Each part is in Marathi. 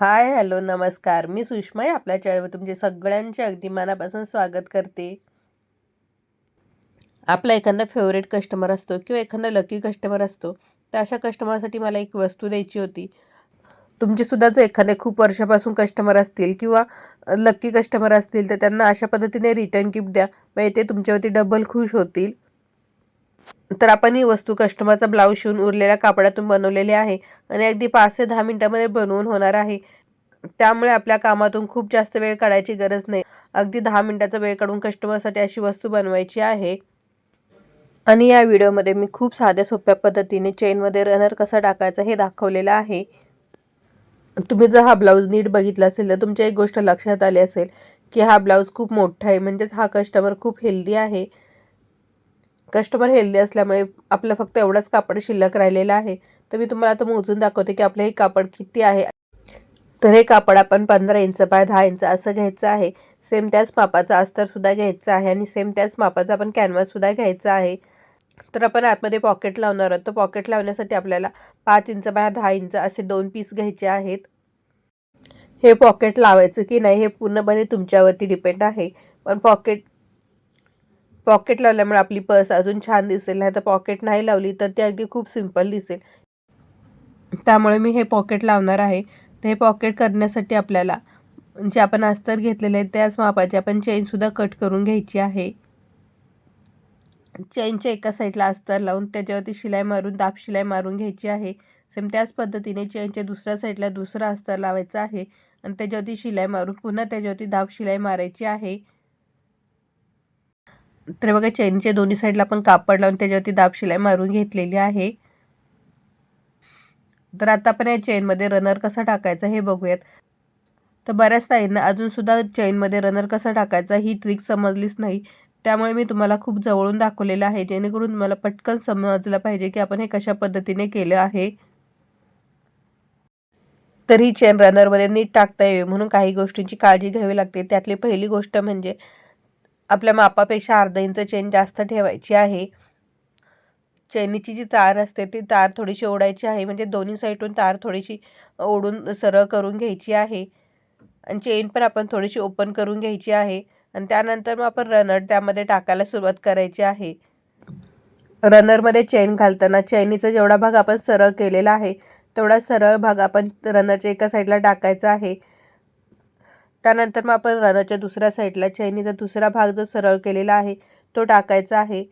हाय हॅलो नमस्कार. मी सुषमा आहे आपल्या चॅनलवर तुमचे सगळ्यांचे अगदी मनापासून स्वागत करते. आपला एखादा फेवरेट कस्टमर असतो किंवा एखादा लकी कस्टमर असतो तर अशा कस्टमरसाठी मला एक वस्तू द्यायची होती. तुमचेसुद्धा जर एखादे खूप वर्षापासून कस्टमर असतील किंवा लकी कस्टमर असतील तर त्यांना अशा पद्धतीने रिटर्न गिफ्ट द्या. म्हणजे ते तुमच्यावरती डबल खुश होतील. तर आपण ही वस्तू कस्टमरचा ब्लाऊज शिवून उरलेल्या कापडातून बनवलेली आहे आणि अगदी पाच ते दहा मिनटामध्ये बनवून होणार आहे. त्यामुळे आपल्या कामातून खूप जास्त वेळ काढायची गरज नाही. अगदी दहा मिनटाचा वेळ काढून कस्टमरसाठी अशी वस्तू बनवायची आहे. आणि या व्हिडिओमध्ये मी खूप साध्या सोप्या पद्धतीने चेनमध्ये रनर कसा टाकायचा हे दाखवलेलं आहे. तुम्ही जर हा ब्लाऊज नीट बघितला असेल तर तुमच्या एक गोष्ट लक्षात आली असेल की हा ब्लाऊज खूप मोठा आहे. म्हणजेच हा कस्टमर खूप हेल्दी आहे. कस्टमर हेल्दी असल्यामुळे आपलं फक्त एवढंच कापड शिल्लक राहिलेलं आहे. तर मी तुम्हाला आता मोजून दाखवते की आपलं हे कापड किती आहे. तर हे कापड आपण पंधरा इंच बाय दहा इंच असं घ्यायचं आहे. सेम त्याच मापाचा अस्तरसुद्धा घ्यायचा आहे आणि सेम त्याच मापाचा आपण कॅनव्हाससुद्धा घ्यायचा आहे. तर आपण आतमध्ये पॉकेट लावणार आहोत. तर पॉकेट लावण्यासाठी आपल्याला पाच इंच बाय दहा इंच असे दोन पीस घ्यायचे आहेत. हे पॉकेट लावायचं की नाही हे पूर्णपणे तुमच्यावरती डिपेंड आहे. पण पॉकेट पॉकेट लावल्यामुळे आपली पर्स अजून छान दिसेल नाही तर पॉकेट नाही लावली तर ती अगदी खूप सिंपल दिसेल. त्यामुळे मी हे पॉकेट लावणार आहे. तर हे पॉकेट करण्यासाठी आपल्याला जे आपण अस्तर घेतलेले आहे त्याच मापाचे आपण चेनसुद्धा कट करून घ्यायची आहे. चेनच्या एका साईडला अस्तर लावून त्याच्यावरती शिलाई मारून दाब शिलाई मारून घ्यायची आहे. सेम त्याच पद्धतीने चेनच्या दुसऱ्या साईडला दुसरा अस्तर लावायचा आहे. आणि त्याच्यावरती शिलाई मारून पुन्हा त्याच्यावरती दाब शिलाई मारायची आहे. तर बघा चैनच्या दोन्ही साईडला आपण कापड लावून त्याच्यावरती दाब शिलाई मारून घेतलेली आहे. तर आता आपण या चेनमध्ये रनर कसा टाकायचा हे बघूयात. तर बऱ्याच ताईंना अजूनसुद्धा चेनमध्ये रनर कसा टाकायचा ही ट्रिक समजलीच नाही. त्यामुळे मी तुम्हाला खूप जवळून दाखवलेलं आहे जेणेकरून तुम्हाला पटकन समजलं पाहिजे की आपण हे कशा पद्धतीने केलं आहे. तर ही चेन रनरमध्ये नीट टाकता यावी म्हणून काही गोष्टींची काळजी घ्यावी लागते. त्यातली पहिली गोष्ट म्हणजे आपल्या मापापेक्षा अर्धा इंच चेन जास्त ठेवायची आहे. चैनीची जी तार असते ती तार थोडीशी ओढायची आहे. म्हणजे दोन्ही साईडून तार थोडीशी ओढून सरळ करून घ्यायची आहे. आणि चेन पण आपण थोडीशी ओपन करून घ्यायची आहे. आणि त्यानंतर मग आपण रनर त्यामध्ये टाकायला सुरुवात करायची आहे. रनरमध्ये चेन घालताना चैनीचा जेवढा भाग आपण सरळ केलेला आहे तेवढा सरळ भाग आपण रनरच्या एका साईडला टाकायचा आहे. त्यानंतर मग आपण रनाच्या दुसऱ्या साईडला चैनीचा दुसरा भाग जो सरळ केलेला आहे तो टाकायचा आहे.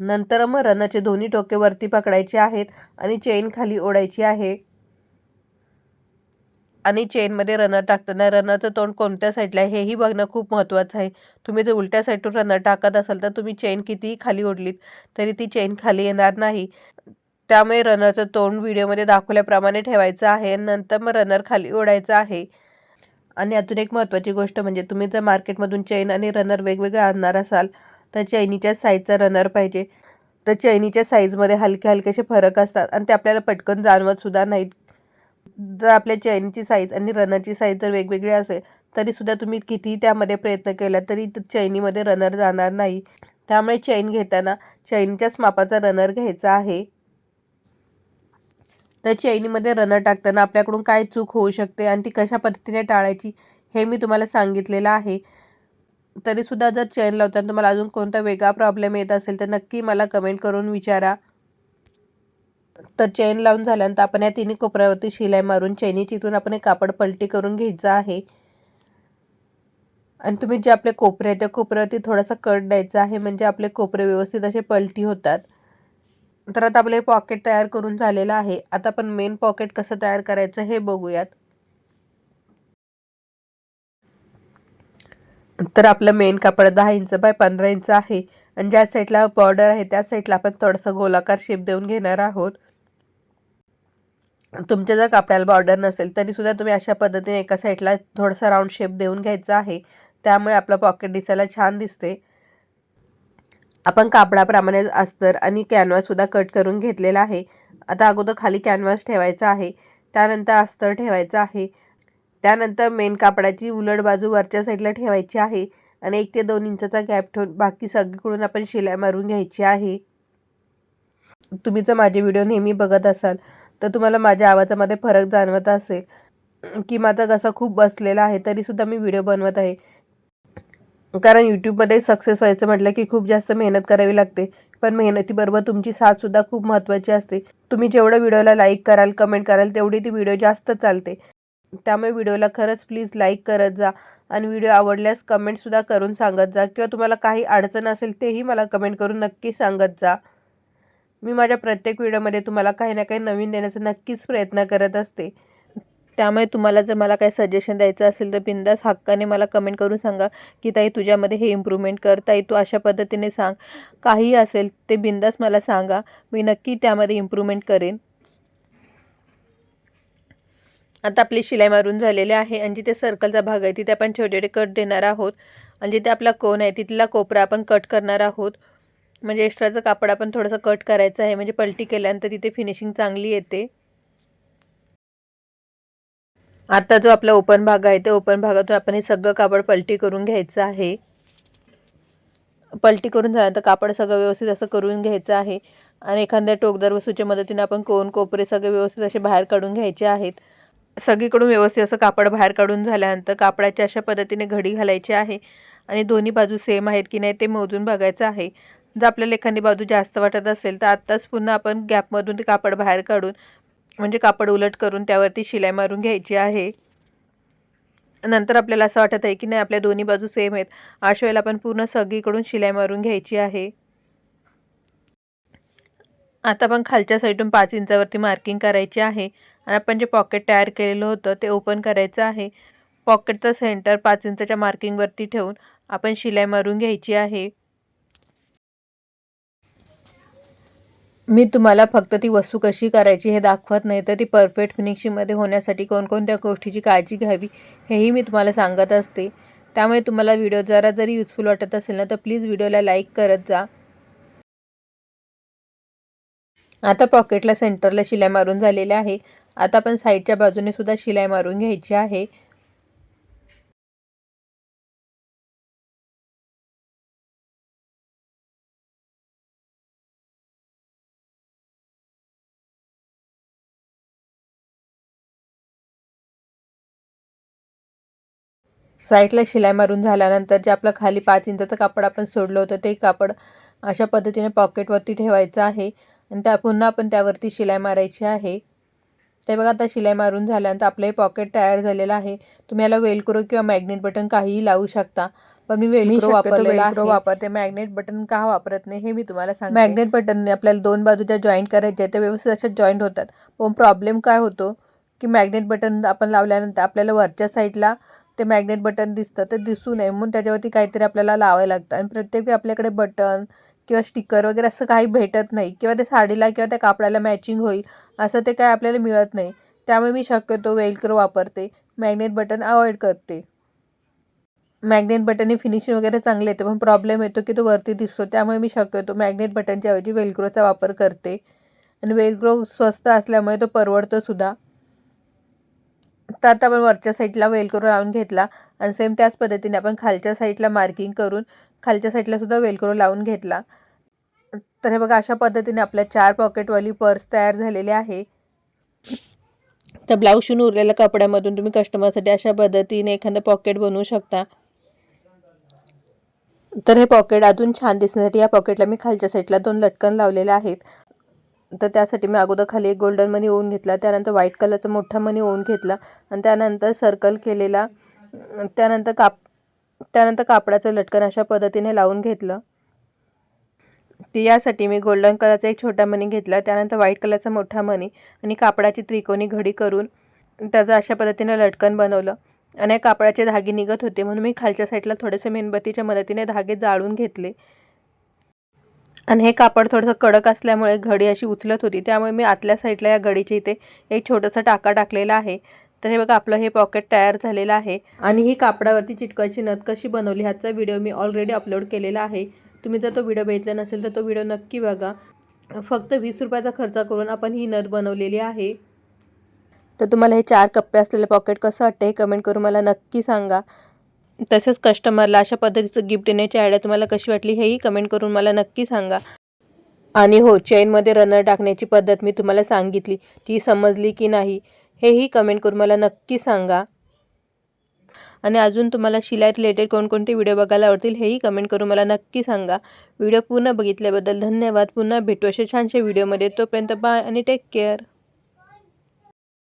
नंतर मग रनरचे दोन्ही टोके वरती पकडायचे आहेत आणि चेन खाली ओढायची आहे. आणि चेनमध्ये रनर टाकताना रनरचं तोंड कोणत्या साईडला आहे हेही बघणं खूप महत्त्वाचं आहे. तुम्ही जर उलट्या साईडून रनर टाकत असाल तर तुम्ही चेन कितीही खाली ओढलीत तरी ती चेन खाली येणार नाही. त्यामुळे रनरचं तोंड व्हिडिओमध्ये दाखवल्याप्रमाणे ठेवायचं आहे नंतर मग रनर खाली ओढायचं आहे. आणि अजून एक महत्त्वाची गोष्ट म्हणजे तुम्ही जर मार्केटमधून चैन आणि रनर वेगवेगळं आणणार असाल तर चैनीच्या साईजचा रनर पाहिजे. तर चैनीच्या साईजमध्ये हलके हलकेसे फरक असतात आणि ते आपल्याला पटकन जाणवतसुद्धा नाहीत. जर आपल्या चैनीची साईज आणि रनरची साईज जर वेगवेगळी असेल तरीसुद्धा तुम्ही कितीही त्यामध्ये प्रयत्न केला तरी चैनीमध्ये रनर जाणार नाही. त्यामुळे चैन घेताना चैनीच्याच मापाचा रनर घ्यायचा आहे. तर चैनीमध्ये रनर टाकताना आपल्याकडून काय चूक होऊ शकते आणि ती कशा पद्धतीने टाळायची हे मी तुम्हाला सांगितलेलं आहे. तरीसुद्धा जर चैन लावताना तुम्हाला अजून कोणता वेगळा प्रॉब्लेम येत असेल तर नक्की मला कमेंट करून विचारा. तर चैन लावून झाल्यानंतर आपण या तिन्ही कोपऱ्यावरती शिलाई मारून चैनी चिथून आपण एक कापड पलटी करून घ्यायचं आहे. आणि तुम्ही जे आपले कोपरे आहेत त्या कोपऱ्यावरती थोडासा कट द्यायचा आहे म्हणजे आपले कोपरे व्यवस्थित असे पलटी होतात. तर आता आपले पॉकेट तयार करून झालेलं आहे. आता आपण मेन पॉकेट कसं तयार करायचं हे बघूयात. तर आपलं मेन कापड दहा इंच बाय पंधरा इंच आहे. आणि ज्या साईडला बॉर्डर आहे त्या साईडला आपण थोडंसं गोलाकार शेप देऊन घेणार आहोत. तुमच्या जर कापडाला बॉर्डर नसेल तरीसुद्धा तुम्ही अशा पद्धतीने एका साईडला थोडासा राऊंड शेप देऊन घ्यायचा आहे. त्यामुळे आपलं पॉकेट दिसायला छान दिसते. आपण कापडाप्रमाणे अस्तर आणि कॅनव्हाससुद्धा कट करून घेतलेला आहे. आता अगोदर खाली कॅनव्हास ठेवायचा आहे. त्यानंतर अस्तर ठेवायचं आहे. त्यानंतर मेन कापडाची उलट बाजू वरच्या साईडला ठेवायची आहे आणि एक ते दोन इंचाचा गॅप ठेवून बाकी सगळीकडून आपण शिलाई मारून घ्यायची आहे. तुम्ही जर माझे व्हिडिओ नेहमी बघत असाल तर तुम्हाला माझ्या आवाजामध्ये फरक जाणवत असेल. की माझा घसा खूप बसलेला आहे तरीसुद्धा मी व्हिडिओ बनवत आहे. कारण यूट्यूबमध्ये सक्सेस व्हायचं म्हटलं की खूप जास्त मेहनत करावी लागते. पण मेहनतीबरोबर तुमची साथसुद्धा खूप महत्त्वाची असते. तुम्ही जेवढं व्हिडिओला लाईक कराल कमेंट कराल तेवढी ती व्हिडिओ जास्त चालते. त्यामुळे व्हिडिओला खरंच प्लीज लाईक करत जा आणि व्हिडिओ आवडल्यास कमेंटसुद्धा करून सांगत जा किंवा तुम्हाला काही अडचण असेल तेही मला कमेंट करून नक्की सांगत जा. मी माझ्या प्रत्येक व्हिडिओमध्ये तुम्हाला काही ना काही नवीन देण्याचा नक्कीच प्रयत्न करत असते. त्यामुळे तुम्हाला जर मला काही सजेशन द्यायचं असेल तर बिंदास हक्काने मला कमेंट करून सांगा की ताई तुझ्यामध्ये हे इम्प्रूव्हमेंट कर. ताई तू अशा पद्धतीने सांग. काही असेल ते बिंदास मला सांगा. मी नक्की त्यामध्ये इम्प्रूव्हमेंट करेन. आता आपली शिलाई मारून झालेली आहे आणि जिथे सर्कलचा भाग आहे तिथे आपण छोटे छोटे कट देणार आहोत. आणि जिथे आपला कोण आहे तिथला कोपरा आपण कट करणार आहोत. म्हणजे एक्स्ट्राचं कापड आपण थोडंसं कट करायचं आहे. म्हणजे पलटी केल्यानंतर तिथे फिनिशिंग चांगली येते. आता जो आपला ओपन भाग आहे त्या ओपन भागातून आपण हे सगळं कापड पलटी करून घ्यायचं आहे. पलटी करून झाल्यानंतर कापड सगळं व्यवस्थित असं करून घ्यायचं आहे. आणि एखाद्या टोकदार वस्तूच्या मदतीने आपण कोण कोपरे सगळे व्यवस्थित असे बाहेर काढून घ्यायचे आहेत. सगळीकडून व्यवस्थित असं कापड बाहेर काढून झाल्यानंतर कापडाच्या अशा पद्धतीने घडी घालायची आहे. आणि दोन्ही बाजू सेम आहेत की नाही ते मोजून बघायचं आहे. जर आपल्याला एखादी बाजू जास्त वाटत असेल तर आत्ताच पुन्हा आपण गॅपमधून ते कापड बाहेर काढून म्हणजे कापड उलट करून त्यावरती शिलाई मारून घ्यायची आहे. नंतर आपल्याला असं वाटत आहे की नाही आपल्या दोन्ही बाजू सेम आहेत. अशा वेळेला आपण पूर्ण सगळीकडून शिलाई मारून घ्यायची आहे. आता आपण खालच्या साईडून पाच इंचावरती मार्किंग करायची आहे. आणि आपण जे पॉकेट तयार केलेलं होतं ते ओपन करायचं आहे. पॉकेटचं सेंटर पाच इंचाच्या मार्किंगवरती ठेवून आपण शिलाई मारून घ्यायची आहे. मी तुम्हाला फक्त ती वस्तू कशी करायची हे दाखवत नाही तर ती परफेक्ट फिनिशिंगमध्ये होण्यासाठी कोणकोणत्या गोष्टीची काळजी घ्यावी हेही मी तुम्हाला सांगत असते. त्यामुळे तुम्हाला व्हिडिओ जरा जरी युजफुल वाटत असेल ना तर प्लीज व्हिडिओला लाईक करत जा. आता पॉकेटला सेंटरला शिलाई मारून झालेले आहे. आता आपण साईडच्या बाजूने सुद्धा शिलाई मारून घ्यायची आहे. साईडला शिलाई मारून झाल्यानंतर जे आपलं खाली पाच इंचाचं कापड आपण सोडलं होतं ते कापड अशा पद्धतीने पॉकेटवरती ठेवायचं आहे. आणि त्या पुन्हा आपण त्यावरती शिलाई मारायची आहे. ते बघा आता शिलाई मारून झाल्यानंतर आपलं हे पॉकेट तयार झालेलं आहे. तुम्ही याला वेलक्रो किंवा मॅग्नेट बटन काहीही लावू शकता. पण मी वेलक्रो वापरलेला वापरते. मॅग्नेट बटन का वापरत नाही हे मी तुम्हाला सांग मॅग्नेट बटनने आपल्याला दोन बाजूच्या जॉईंट करायच्या त्या व्यवस्थित अशा जॉईंट होतात. पण प्रॉब्लेम काय होतो? की मॅग्नेट बटन आपण लावल्यानंतर आपल्याला वरच्या साईडला ते मॅग्नेट बटन दिसतं ते दिसू नये. म्हणून त्याच्यावरती काहीतरी आपल्याला लावायला लागतं. आणि प्रत्येक आपल्याकडे बटन किंवा स्टिकर वगैरे असं काही भेटत नाही. किंवा ते साडीला किंवा त्या कापडाला मॅचिंग होईल असं ते काय आपल्याला मिळत नाही. त्यामुळे मी शक्यतो वेलक्रो वापरते. मॅग्नेट बटन अवॉइड करते. मॅग्नेट बटनने फिनिशिंग वगैरे चांगले येते पण प्रॉब्लेम येतो की तो वरती दिसतो. त्यामुळे मी शक्यतो मॅग्नेट बटनच्या ऐवजी वेलक्रोचा वापर करते. आणि वेलक्रो स्वस्त असल्यामुळे तो परवडतो सुद्धा. तर आता आपण वरच्या साईडला वेल करू लावून घेतला आणि सेम त्याच पद्धतीने आपण खालच्या साईडला मार्किंग करून खालच्या साईडला सुद्धा वेलक्रो लावून घेतला. तर हे बघा अशा पद्धतीने आपल्या चार पॉकेटवाली पर्स तयार झालेली आहे. तर ब्लाऊज शिवून उरलेल्या कपड्यामधून तुम्ही कस्टमरसाठी अशा पद्धतीने एखादं पॉकेट बनवू शकता. तर हे पॉकेट अजून छान दिसण्यासाठी या पॉकेटला मी खालच्या साईडला दोन लटकन लावलेले आहेत. तर त्यासाठी मी अगोदर खाली एक गोल्डन मनी ओवून घेतला त्यानंतर व्हाईट कलरचा मोठा मनी ओवून घेतला आणि त्यानंतर सर्कल केलेला त्यानंतर काप त्यानंतर कापडाचं लटकन अशा पद्धतीने लावून घेतलं. ती यासाठी मी गोल्डन कलरचा एक छोटा मणी घेतला त्यानंतर व्हाईट कलरचा मोठा मणी आणि कापडाची त्रिकोणी घडी करून त्याचं अशा पद्धतीने लटकन बनवलं. आणि कापडाचे धागे निघत होते म्हणून मी खालच्या साईडला थोडेसे मेणबत्तीच्या मदतीने धागे जाळून घेतले. आणि हे कापड थोडंसं कडक असल्यामुळे घडी अशी उचलत होती. त्यामुळे मी आतल्या साईडला या घडीच्या इथे एक छोटासा टाका टाकलेला आहे. तर हे बघा आपलं हे पॉकेट तयार झालेलं आहे. आणि ही कापडावरती चिटकायची नथ कशी बनवली ह्याचा व्हिडिओ मी ऑलरेडी अपलोड केलेला आहे. तुम्ही जर तो व्हिडिओ बघितला नसेल तर तो व्हिडिओ नक्की बघा. फक्त वीस रुपयाचा खर्च करून आपण ही नथ बनवलेली आहे. तर तुम्हाला हे चार कप्पे असलेलं पॉकेट कसं वाटतं हे कमेंट करून मला नक्की सांगा. तसेच कस्टमरला अशा पद्धतीचं गिफ्ट देण्याची आयडिया तुम्हाला कशी वाटली हेही कमेंट करून मला नक्की सांगा. आणि हो चेनमध्ये रनर टाकण्याची पद्धत मी तुम्हाला सांगितली ती समजली की नाही हेही कमेंट करून मला नक्की सांगा. आणि अजून तुम्हाला शिलाई रिलेटेड कोणकोणते व्हिडिओ बघायला आवडतील हेही कमेंट करून मला नक्की सांगा. व्हिडिओ पूर्ण बघितल्याबद्दल धन्यवाद. पुन्हा भेटू अशा छानशा व्हिडिओमध्ये तोपर्यंत बाय आणि टेक केअर